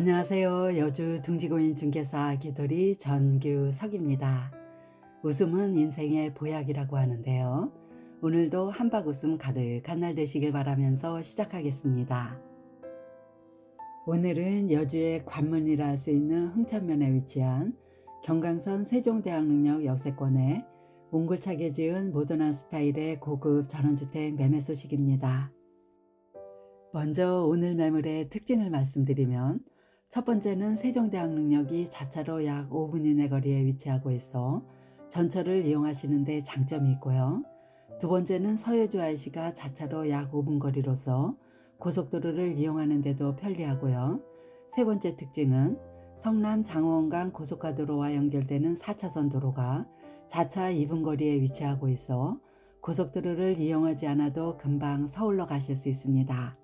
안녕하세요. 여주 둥지고인 중개사 기돌이 전규석입니다. 웃음은 인생의 보약이라고 하는데요. 오늘도 한박 웃음 가득한 날 되시길 바라면서 시작하겠습니다. 오늘은 여주의 관문이라 할 수 있는 흥천면에 위치한 경강선 세종대학능력 역세권에 몽골차게 지은 모던한 스타일의 고급 전원주택 매매 소식입니다. 먼저 오늘 매물의 특징을 말씀드리면 첫 번째는 세종대학능력이 자차로 약 5분 이내 거리에 위치하고 있어 전철을 이용하시는 데 장점이 있고요. 두 번째는 서해주 IC가 자차로 약 5분 거리로서 고속도로를 이용하는 데도 편리하고요. 세 번째 특징은 성남 장호원강 고속가도로와 연결되는 4차선 도로가 자차 2분 거리에 위치하고 있어 고속도로를 이용하지 않아도 금방 서울로 가실 수 있습니다.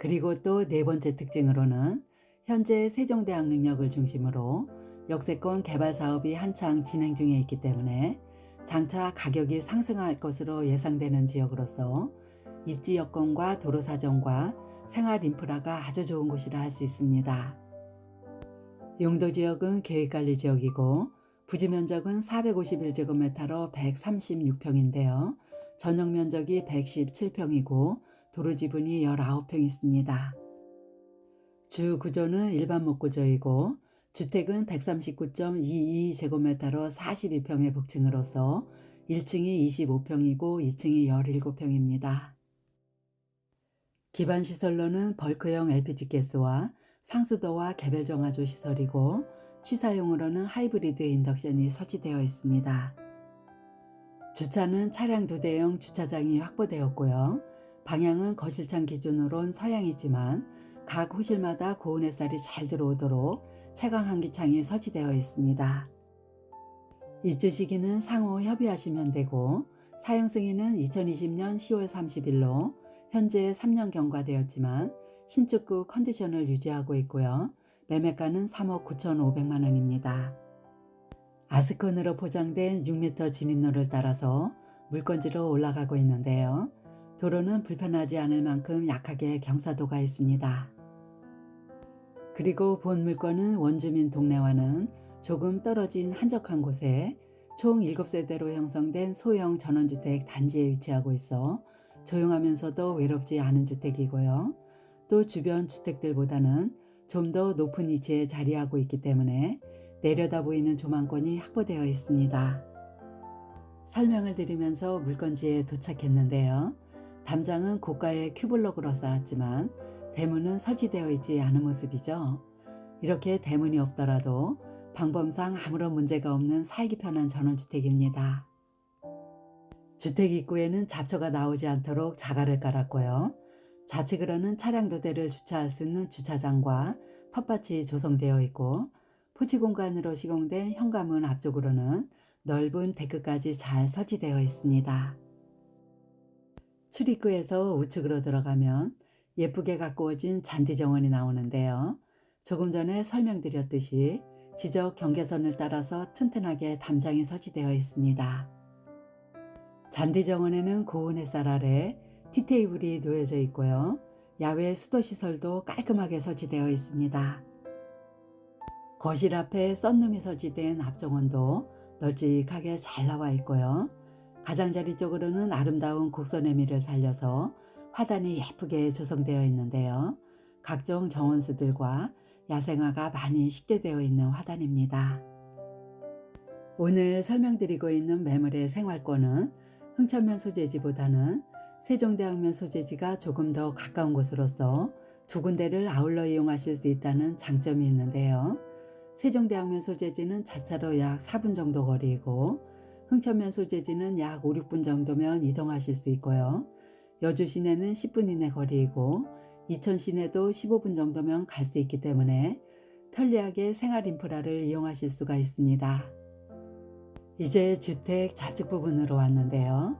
그리고 또 네 번째 특징으로는 현재 세종대학능력을 중심으로 역세권 개발 사업이 한창 진행 중에 있기 때문에 장차 가격이 상승할 것으로 예상되는 지역으로서 입지 여건과 도로 사정과 생활 인프라가 아주 좋은 곳이라 할 수 있습니다. 용도 지역은 계획관리 지역이고 부지 면적은 451제곱미터로 136평인데요. 전용 면적이 117평이고 도로 지분이 19평 있습니다. 주 구조는 일반 목구조이고 주택은 139.22제곱미터로 42평의 복층으로서 1층이 25평이고 2층이 17평입니다. 기반 시설로는 벌크형 LPG 가스와 상수도와 개별 정화조 시설이고 취사용으로는 하이브리드 인덕션이 설치되어 있습니다. 주차는 차량 두 대용 주차장이 확보되었고요. 방향은 거실창 기준으론 서양이지만 각 호실마다 고온 햇살이 잘 들어오도록 채광 환기창이 설치되어 있습니다. 입주 시기는 상호 협의하시면 되고 사용 승인은 2020년 10월 30일로 현재 3년 경과되었지만 신축구 컨디션을 유지하고 있고요. 매매가는 3억 9,500만 원입니다. 아스콘으로 포장된 6m 진입로를 따라서 물건지로 올라가고 있는데요. 도로는 불편하지 않을 만큼 약하게 경사도가 있습니다. 그리고 본 물건은 원주민 동네와는 조금 떨어진 한적한 곳에 총 7세대로 형성된 소형 전원주택 단지에 위치하고 있어 조용하면서도 외롭지 않은 주택이고요. 또 주변 주택들보다는 좀 더 높은 위치에 자리하고 있기 때문에 내려다 보이는 조망권이 확보되어 있습니다. 설명을 드리면서 물건지에 도착했는데요. 담장은 고가의 큐블럭으로 쌓았지만 대문은 설치되어 있지 않은 모습이죠. 이렇게 대문이 없더라도 방범상 아무런 문제가 없는 살기 편한 전원주택입니다. 주택 입구에는 잡초가 나오지 않도록 자갈을 깔았고요. 좌측으로는 차량 두 대를 주차할 수 있는 주차장과 텃밭이 조성되어 있고 포치 공간으로 시공된 현관문 앞쪽으로는 넓은 데크까지 잘 설치되어 있습니다. 출입구에서 우측으로 들어가면 예쁘게 가꾸어진 잔디 정원이 나오는데요. 조금 전에 설명드렸듯이 지적 경계선을 따라서 튼튼하게 담장이 설치되어 있습니다. 잔디 정원에는 고운 햇살 아래 티테이블이 놓여져 있고요. 야외 수도 시설도 깔끔하게 설치되어 있습니다. 거실 앞에 썬룸이 설치된 앞정원도 널찍하게 잘 나와 있고요. 가장자리 쪽으로는 아름다운 곡선 의미를 살려서 화단이 예쁘게 조성되어 있는데요. 각종 정원수들과 야생화가 많이 식재되어 있는 화단입니다. 오늘 설명드리고 있는 매물의 생활권은 흥천면 소재지보다는 세종대학면 소재지가 조금 더 가까운 곳으로서 두 군데를 아울러 이용하실 수 있다는 장점이 있는데요. 세종대학면 소재지는 자차로 약 4분 정도 거리이고 흥천면 소재지는 약 5, 6분 정도면 이동하실 수 있고요. 여주 시내는 10분 이내 거리이고 이천 시내도 15분 정도면 갈 수 있기 때문에 편리하게 생활 인프라를 이용하실 수가 있습니다. 이제 주택 좌측 부분으로 왔는데요.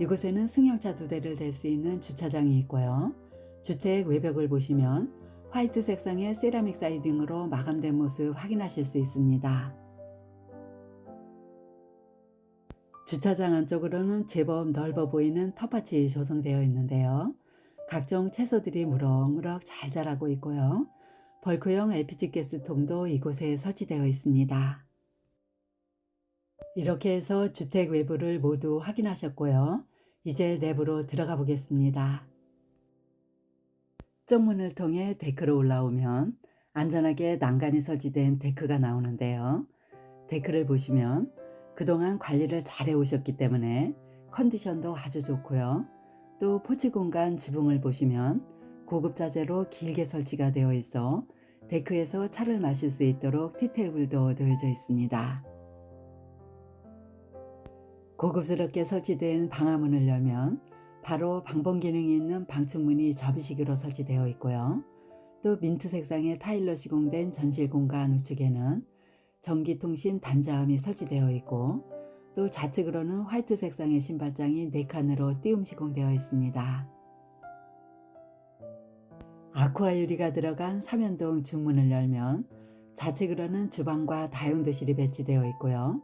이곳에는 승용차 두 대를 댈 수 있는 주차장이 있고요. 주택 외벽을 보시면 화이트 색상의 세라믹 사이딩으로 마감된 모습 확인하실 수 있습니다. 주차장 안쪽으로는 제법 넓어 보이는 텃밭이 조성되어 있는데요. 각종 채소들이 무럭무럭 잘 자라고 있고요. 벌크형 LPG 가스통도 이곳에 설치되어 있습니다. 이렇게 해서 주택 외부를 모두 확인하셨고요. 이제 내부로 들어가 보겠습니다. 쪽문을 통해 데크로 올라오면 안전하게 난간이 설치된 데크가 나오는데요. 데크를 보시면 그동안 관리를 잘 해 오셨기 때문에 컨디션도 아주 좋고요. 또 포치 공간 지붕을 보시면 고급 자재로 길게 설치가 되어 있어 데크에서 차를 마실 수 있도록 티테이블도 놓여져 있습니다. 고급스럽게 설치된 방화문을 열면 바로 방범 기능이 있는 방충문이 접이식으로 설치되어 있고요. 또 민트 색상의 타일로 시공된 전실 공간 우측에는 전기통신 단자음이 설치되어 있고 또 좌측으로는 화이트 색상의 신발장이 4칸으로 띄움 시공되어 있습니다. 아쿠아 유리가 들어간 삼연동 중문을 열면 좌측으로는 주방과 다용도실이 배치되어 있고요.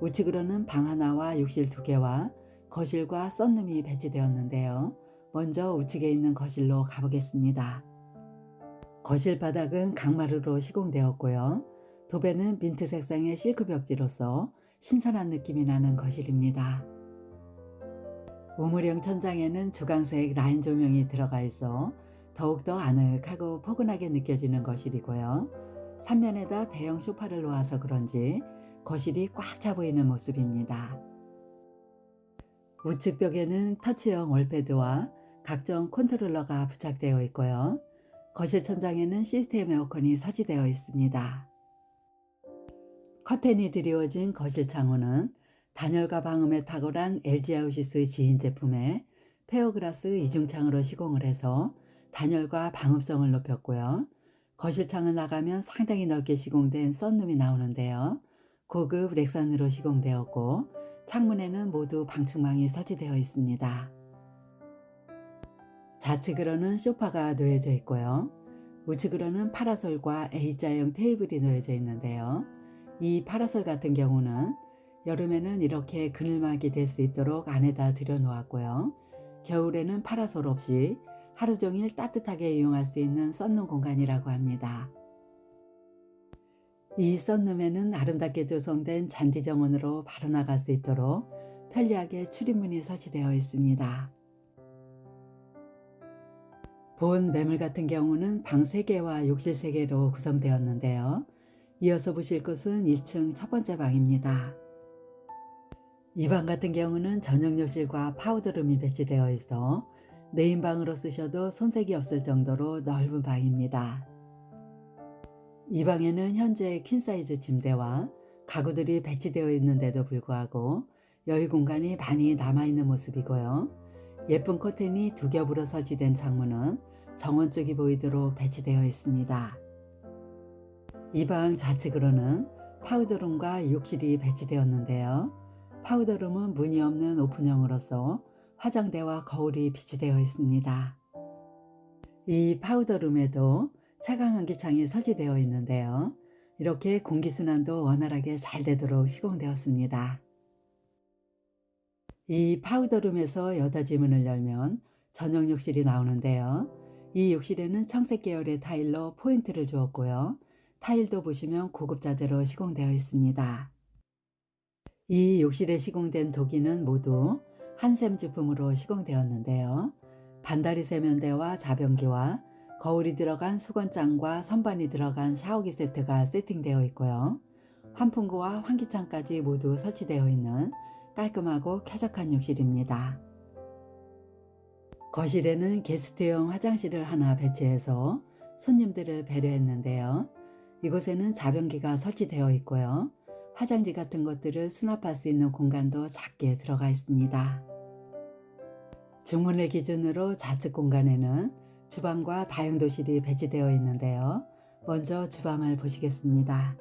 우측으로는 방 하나와 욕실 두 개와 거실과 썬룸이 배치되었는데요. 먼저 우측에 있는 거실로 가보겠습니다. 거실 바닥은 강마루로 시공되었고요. 도배는 민트 색상의 실크 벽지로서 신선한 느낌이 나는 거실입니다. 우물형 천장에는 주광색 라인 조명이 들어가 있어 더욱더 아늑하고 포근하게 느껴지는 거실이고요. 삼면에다 대형 소파를 놓아서 그런지 거실이 꽉 차 보이는 모습입니다. 우측 벽에는 터치형 월패드와 각종 컨트롤러가 부착되어 있고요. 거실 천장에는 시스템 에어컨이 설치되어 있습니다. 커튼이 드리워진 거실 창호는 단열과 방음에 탁월한 LG 아우시스 지인 제품의 페어그라스 이중창으로 시공을 해서 단열과 방음성을 높였고요. 거실창을 나가면 상당히 넓게 시공된 썬룸이 나오는데요. 고급 렉산으로 시공되었고 창문에는 모두 방충망이 설치되어 있습니다. 좌측으로는 소파가 놓여져 있고요. 우측으로는 파라솔과 A자형 테이블이 놓여져 있는데요. 이 파라솔 같은 경우는 여름에는 이렇게 그늘막이 될 수 있도록 안에다 들여놓았고요. 겨울에는 파라솔 없이 하루 종일 따뜻하게 이용할 수 있는 썬룸 공간이라고 합니다. 이 썬룸에는 아름답게 조성된 잔디 정원으로 바로 나갈 수 있도록 편리하게 출입문이 설치되어 있습니다. 본 매물 같은 경우는 방 3개와 욕실 3개로 구성되었는데요. 이어서 보실 곳은 1층 첫 번째 방입니다. 이 방 같은 경우는 전용 욕실과 파우더룸이 배치되어 있어 메인방으로 쓰셔도 손색이 없을 정도로 넓은 방입니다. 이 방에는 현재 퀸사이즈 침대와 가구들이 배치되어 있는데도 불구하고 여유 공간이 많이 남아있는 모습이고요. 예쁜 커튼이 두 겹으로 설치된 창문은 정원 쪽이 보이도록 배치되어 있습니다. 이방 좌측으로는 파우더룸과 욕실이 배치되었는데요. 파우더룸은 문이 없는 오픈형으로서 화장대와 거울이 비치되어 있습니다. 이 파우더룸에도 차강 환기창이 설치되어 있는데요. 이렇게 공기순환도 원활하게 잘 되도록 시공되었습니다. 이 파우더룸에서 여닫이 문을 열면 전용 욕실이 나오는데요. 이 욕실에는 청색 계열의 타일로 포인트를 주었고요. 타일도 보시면 고급 자재로 시공되어 있습니다. 이 욕실에 시공된 도기는 모두 한샘 제품으로 시공되었는데요. 반다리 세면대와 자변기와 거울이 들어간 수건장과 선반이 들어간 샤워기 세트가 세팅되어 있고요. 환풍구와 환기창까지 모두 설치되어 있는 깔끔하고 쾌적한 욕실입니다. 거실에는 게스트용 화장실을 하나 배치해서 손님들을 배려했는데요. 이곳에는 자변기가 설치되어 있고요. 화장지 같은 것들을 수납할 수 있는 공간도 작게 들어가 있습니다. 중문을 기준으로 좌측 공간에는 주방과 다용도실이 배치되어 있는데요. 먼저 주방을 보시겠습니다.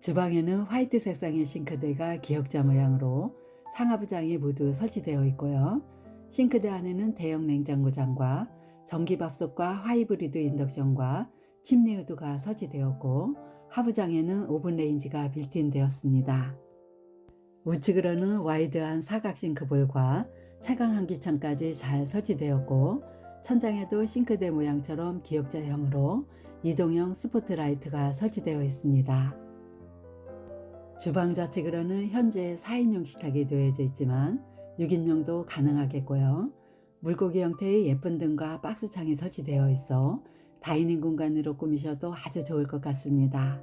주방에는 화이트 색상의 싱크대가 기역자 모양으로 상하부장이 모두 설치되어 있고요. 싱크대 안에는 대형 냉장고장과 전기밥솥과 하이브리드 인덕션과 침대 후드가 설치되었고 하부장에는 오븐레인지가 빌트인 되었습니다. 우측으로는 와이드한 사각 싱크볼과 채광 환기창까지 잘 설치되었고 천장에도 싱크대 모양처럼 기역자형으로 이동형 스포트라이트가 설치되어 있습니다. 주방 좌측으로는 현재 4인용 식탁이 놓여져 있지만 6인용도 가능하겠고요. 물고기 형태의 예쁜 등과 박스창이 설치되어 있어 다이닝 공간으로 꾸미셔도 아주 좋을 것 같습니다.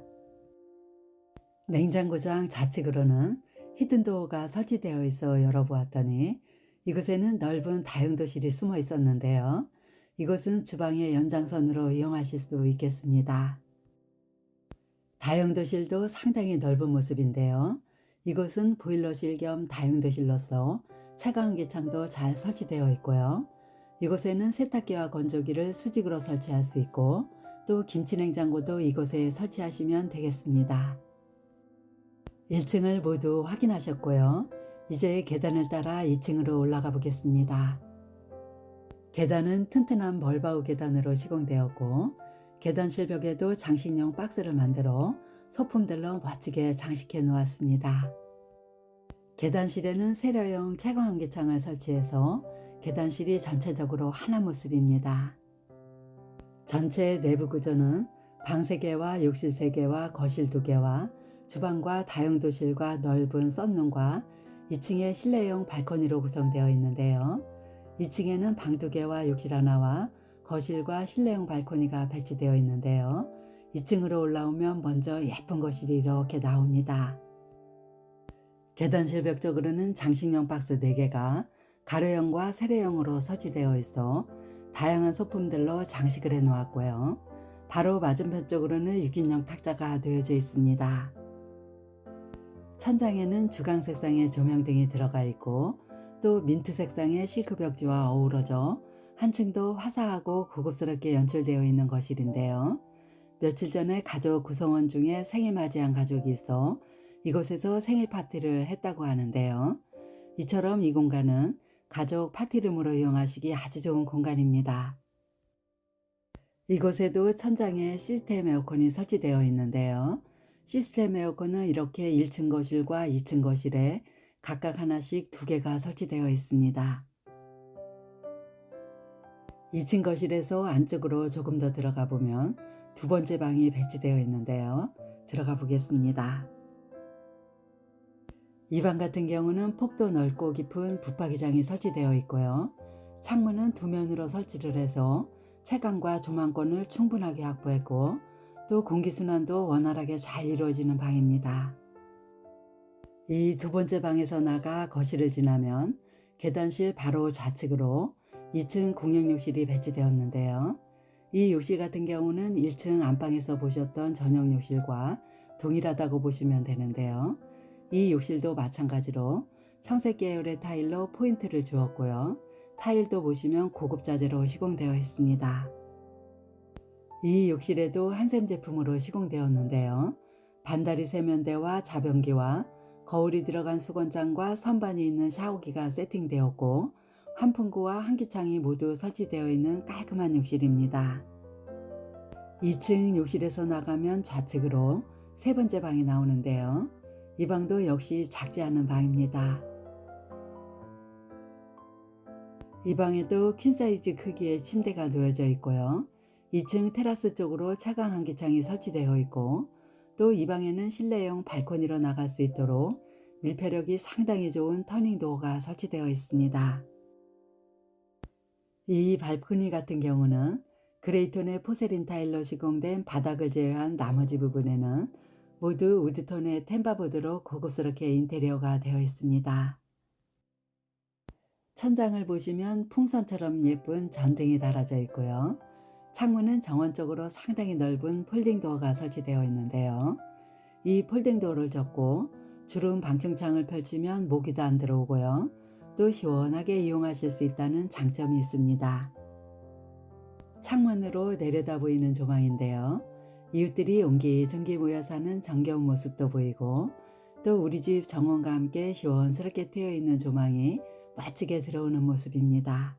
냉장고장 좌측으로는 히든도어가 설치되어 있어 열어보았더니 이곳에는 넓은 다용도실이 숨어 있었는데요. 이곳은 주방의 연장선으로 이용하실 수 있겠습니다. 다용도실도 상당히 넓은 모습인데요. 이곳은 보일러실 겸 다용도실로서 차가환기창도 잘 설치되어 있고요. 이곳에는 세탁기와 건조기를 수직으로 설치할 수 있고 또 김치냉장고도 이곳에 설치하시면 되겠습니다. 1층을 모두 확인하셨고요. 이제 계단을 따라 2층으로 올라가 보겠습니다. 계단은 튼튼한 벌바우 계단으로 시공되었고 계단 실 벽에도 장식용 박스를 만들어 소품들로 멋지게 장식해 놓았습니다. 계단실에는 세려용 채광 환기창을 설치해서 계단실이 전체적으로 하나 모습입니다. 전체 내부 구조는 방 3개와 욕실 3개와 거실 2개와 주방과 다용도실과 넓은 썬룸과 2층에 실내용 발코니로 구성되어 있는데요. 2층에는 방 2개와 욕실 하나와 거실과 실내용 발코니가 배치되어 있는데요. 2층으로 올라오면 먼저 예쁜 거실이 이렇게 나옵니다. 계단실 벽 쪽으로는 장식용 박스 4개가 가로형과 세례형으로 설치되어 있어 다양한 소품들로 장식을 해 놓았고요. 바로 맞은편 쪽으로는 6인용 탁자가 놓여져 있습니다. 천장에는 주광 색상의 조명등이 들어가 있고 또 민트 색상의 시크 벽지와 어우러져 한층도 화사하고 고급스럽게 연출되어 있는 거실인데요. 며칠 전에 가족 구성원 중에 생일 맞이한 가족이 있어 이곳에서 생일 파티를 했다고 하는데요. 이처럼 이 공간은 가족 파티룸으로 이용하시기 아주 좋은 공간입니다. 이곳에도 천장에 시스템 에어컨이 설치되어 있는데요. 시스템 에어컨은 이렇게 1층 거실과 2층 거실에 각각 하나씩 두 개가 설치되어 있습니다. 2층 거실에서 안쪽으로 조금 더 들어가 보면 두 번째 방이 배치되어 있는데요. 들어가 보겠습니다. 이 방 같은 경우는 폭도 넓고 깊은 붙박이장이 설치되어 있고요. 창문은 두 면으로 설치를 해서 채광과 조망권을 충분하게 확보했고 또 공기순환도 원활하게 잘 이루어지는 방입니다. 이 두 번째 방에서 나가 거실을 지나면 계단실 바로 좌측으로 2층 공용욕실이 배치되었는데요. 이 욕실 같은 경우는 1층 안방에서 보셨던 전용 욕실과 동일하다고 보시면 되는데요. 이 욕실도 마찬가지로 청색 계열의 타일로 포인트를 주었고요. 타일도 보시면 고급 자재로 시공되어 있습니다. 이 욕실에도 한샘 제품으로 시공되었는데요. 반다리 세면대와 자변기와 거울이 들어간 수건장과 선반이 있는 샤워기가 세팅되었고 환풍구와 환기창이 모두 설치되어 있는 깔끔한 욕실입니다. 2층 욕실에서 나가면 좌측으로 세 번째 방이 나오는데요. 이 방도 역시 작지 않은 방입니다. 이 방에도 퀸 사이즈 크기의 침대가 놓여져 있고요. 2층 테라스 쪽으로 차광 환기창이 설치되어 있고 또 이 방에는 실내용 발코니로 나갈 수 있도록 밀폐력이 상당히 좋은 터닝 도어가 설치되어 있습니다. 이 발코니 같은 경우는 그레이톤의 포세린 타일로 시공된 바닥을 제외한 나머지 부분에는 모두 우드톤의 템바보드로 고급스럽게 인테리어가 되어 있습니다. 천장을 보시면 풍선처럼 예쁜 전등이 달아져 있고요. 창문은 정원적으로 상당히 넓은 폴딩 도어가 설치되어 있는데요. 이 폴딩 도어를 접고 주름 방청창을 펼치면 모기도 안 들어오고요. 또 시원하게 이용하실 수 있다는 장점이 있습니다. 창문으로 내려다 보이는 조망인데요. 이웃들이 옹기종기 모여 사는 정겨운 모습도 보이고 또 우리 집 정원과 함께 시원스럽게 트여 있는 조망이 멋지게 들어오는 모습입니다.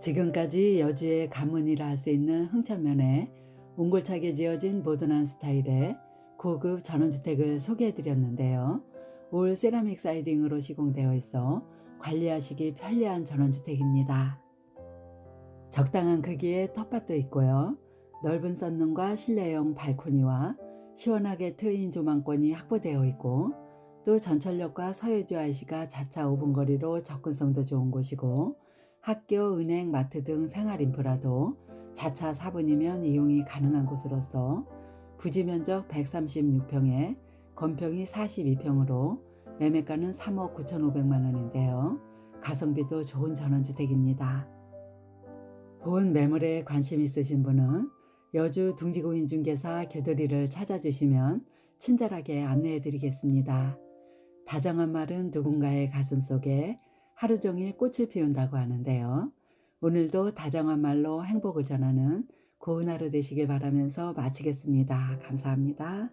지금까지 여주의 가문이라 할 수 있는 흥천면에 옹골차게 지어진 모던한 스타일의 고급 전원주택을 소개해 드렸는데요. 올 세라믹 사이딩으로 시공되어 있어 관리하시기 편리한 전원주택입니다. 적당한 크기의 텃밭도 있고요. 넓은 썬룸과 실내용 발코니와 시원하게 트인 조망권이 확보되어 있고 또 전철역과 서해주 IC가 자차 5분 거리로 접근성도 좋은 곳이고 학교, 은행, 마트 등 생활 인프라도 자차 4분이면 이용이 가능한 곳으로서 부지 면적 136평에 건평이 42평으로 매매가는 3억 9,500만 원인데요. 가성비도 좋은 전원주택입니다. 본 매물에 관심 있으신 분은 여주 둥지구인중개사 교도리를 찾아주시면 친절하게 안내해 드리겠습니다. 다정한 말은 누군가의 가슴 속에 하루 종일 꽃을 피운다고 하는데요. 오늘도 다정한 말로 행복을 전하는 고운 하루 되시길 바라면서 마치겠습니다. 감사합니다.